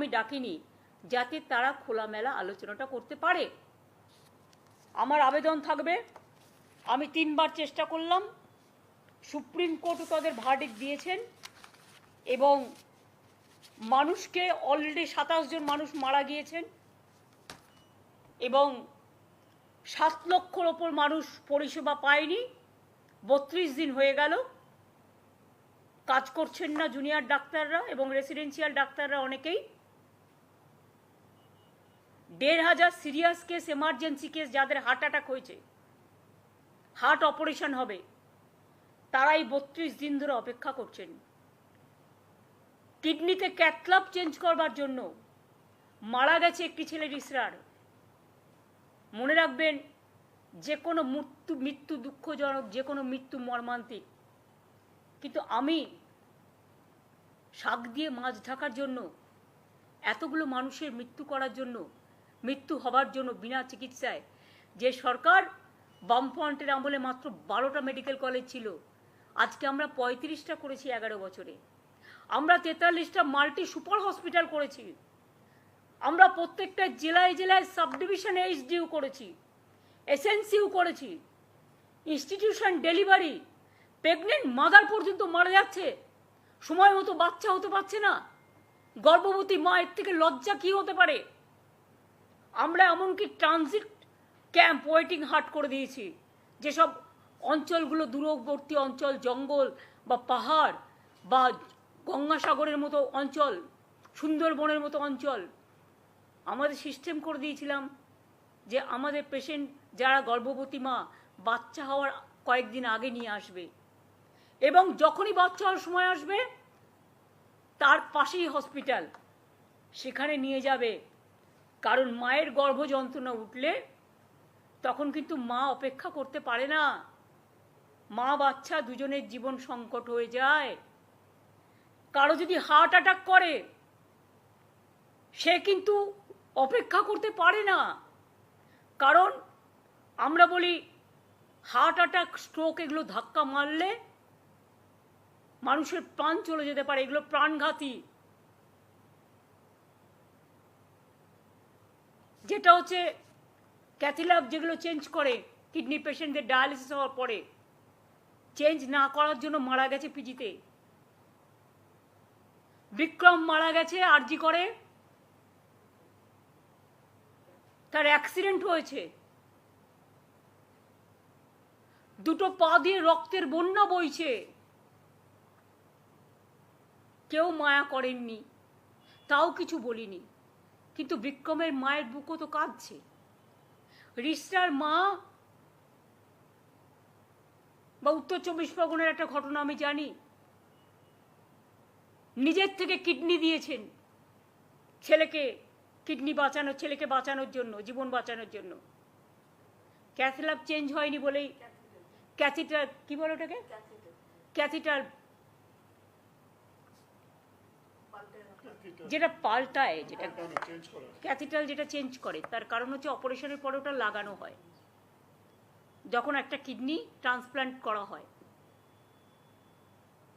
আমি ডাকিনি, যাতে তারা খোলামেলা আলোচনাটা করতে পারে। আমার আবেদন থাকবে। আমি তিনবার চেষ্টা করলাম। সুপ্রিম কোর্টও তাদের ভার্ডিক দিয়েছেন এবং মানুষকে অলরেডি সাতাশ জন মানুষ মারা গিয়েছেন এবং সাত লক্ষর ওপর মানুষ পরিষেবা পায়নি। বত্রিশ দিন হয়ে গেল। কাজ করছেন না জুনিয়র ডাক্তাররা এবং রেসিডেন্সিয়াল ডাক্তাররা অনেকেই। দেড় হাজার সিরিয়াস কেস, এমার্জেন্সি কেস যাদের হার্ট অ্যাটাক হয়েছে। হার্ট অপারেশন হবে। তারাই বত্রিশ দিন ধরে অপেক্ষা করছেন। কিডনিতে ক্যাথলাপ চেঞ্জ করবার জন্য মারা গেছে একটি ছেলে ইসরার মনে রাখবেন, যে কোনো মৃত্যু মৃত্যু দুঃখজনক, যে কোনো মৃত্যু মর্মান্তিক। কিন্তু আমি শাক দিয়ে মাছ ঢাকার জন্য, এতগুলো মানুষের মৃত্যু করার জন্য মৃত্যু হবার জন্য বিনা চিকিৎসায়। যে সরকার বামফ্রন্টের আমলে মাত্র বারোটা মেডিকেল কলেজ ছিল, আজকে আমরা পঁয়ত্রিশটা করেছি এগারো বছরে। আমরা তেতাল্লিশটা মাল্টি সুপার হসপিটাল করেছি। আমরা প্রত্যেকটা জেলায় জেলায় সাব ডিভিশন এইচডিউ করেছি, এসএনসিউ করেছি। ইনস্টিটিউশন ডেলিভারি প্রেগনেন্ট মাদার পর্যন্ত মারা যাচ্ছে। সময় মতো বাচ্চা হতে পারছে না। গর্ভবতী মায়ের থেকে লজ্জা কি হতে পারে? আমরা এমনকি ট্রানজিট ক্যাম্প ওয়েটিং হাট করে দিয়েছি। যেসব অঞ্চলগুলো দূরবর্তী অঞ্চল, জঙ্গল বা পাহাড় বা গঙ্গাসাগরের মতো অঞ্চল, সুন্দরবনের মতো অঞ্চল, আমাদের সিস্টেম করে দিয়েছিলাম যে আমাদের পেশেন্ট যারা গর্ভবতী মা, বাচ্চা হওয়ার কয়েকদিন আগে নিয়ে আসবে। এবং যখনই বাচ্চা হওয়ার সময় আসবে, তার পাশেই হসপিটাল সেখানে নিয়ে যাবে। কারণ মায়ের গর্ভ যন্ত্রণা উঠলে তখন কিন্তু মা অপেক্ষা করতে পারে না। মা বাচ্চা দুজনের জীবন সংকট হয়ে যায়। কারও যদি হার্ট অ্যাটাক করে, সে কিন্তু অপেক্ষা করতে পারে না। কারণ আমরা বলি হার্ট অ্যাটাক স্ট্রোক এগুলো ধাক্কা মারলে মানুষের প্রাণ চলে যেতে পারে, এগুলো প্রাণঘাতী। যেটা হচ্ছে ক্যাথিলাব যেগুলো চেঞ্জ করে কিডনি পেশেন্টদের ডায়ালিসিস হওয়ার পরে চেঞ্জ না করার জন্য মারা গেছে পিজিতে। বিক্রম মারা গেছে, আরজি করে। তার অ্যাক্সিডেন্ট হয়েছে। দুটো পা দিয়ে রক্তের বন্যা বইছে। কেউ মায়া করেননি, তাও কিছু বলিনি। কিন্তু বিক্রমের মায়ের বুকও তো কাঁদছে। রিস্টার মা বা উত্তর চব্বিশ পরগনার একটা ঘটনা আমি জানি। নিজের থেকে কিডনি দিয়েছেন ছেলেকে কিডনি বাঁচানোর ছেলেকে বাঁচানোর জন্য জীবন বাঁচানোর জন্য। ক্যাথলাব চেঞ্জ হয়নি বলেই ক্যাথিটার কি বলো ওটাকে? ক্যাথিটার যেটা পাল্টায় যেটা ক্যাথিটাল যেটা চেঞ্জ করে তার কারণ হচ্ছে অপারেশনের পরে ওটা লাগানো হয়। যখন একটা কিডনি ট্রান্সপ্লান্ট করা হয়।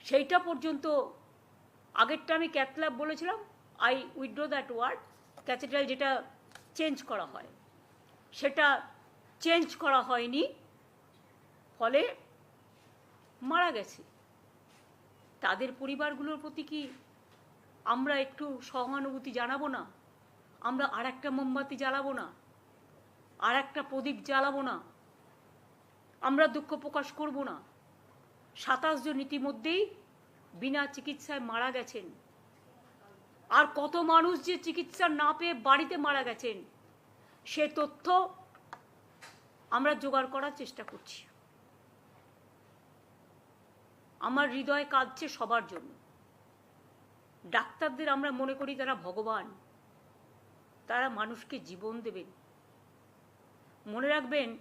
সেইটা পর্যন্ত আগেরটা আমি ক্যাথল্যাব বলেছিলাম I withdraw that word catheter যেটা চেঞ্জ করা হয়। সেটা চেঞ্জ করা হয়নি ফলে মারা গেছে। তাদের পরিবারগুলোর প্রতি কি আমরা একটু সহানুভূতি জানাব না। আমরা আর একটা মোমবাতি জ্বালাবো না। আর একটা প্রদীপ জ্বালাবো না। আমরা দুঃখ প্রকাশ করব না। সাতাশ জন ইতিমধ্যেই বিনা চিকিৎসায় মারা গেছেন। আর কত মানুষ যে চিকিৎসা না পেয়ে বাড়িতে মারা গেছেন, সে তথ্য আমরা জোগাড় করার চেষ্টা করছি। আমার হৃদয় কাঁদছে সবার জন্য। ডাক্তারদের আমরা মনে করি তারা ভগবান তারা মানুষকে জীবন দেবেন। মনে রাখবেন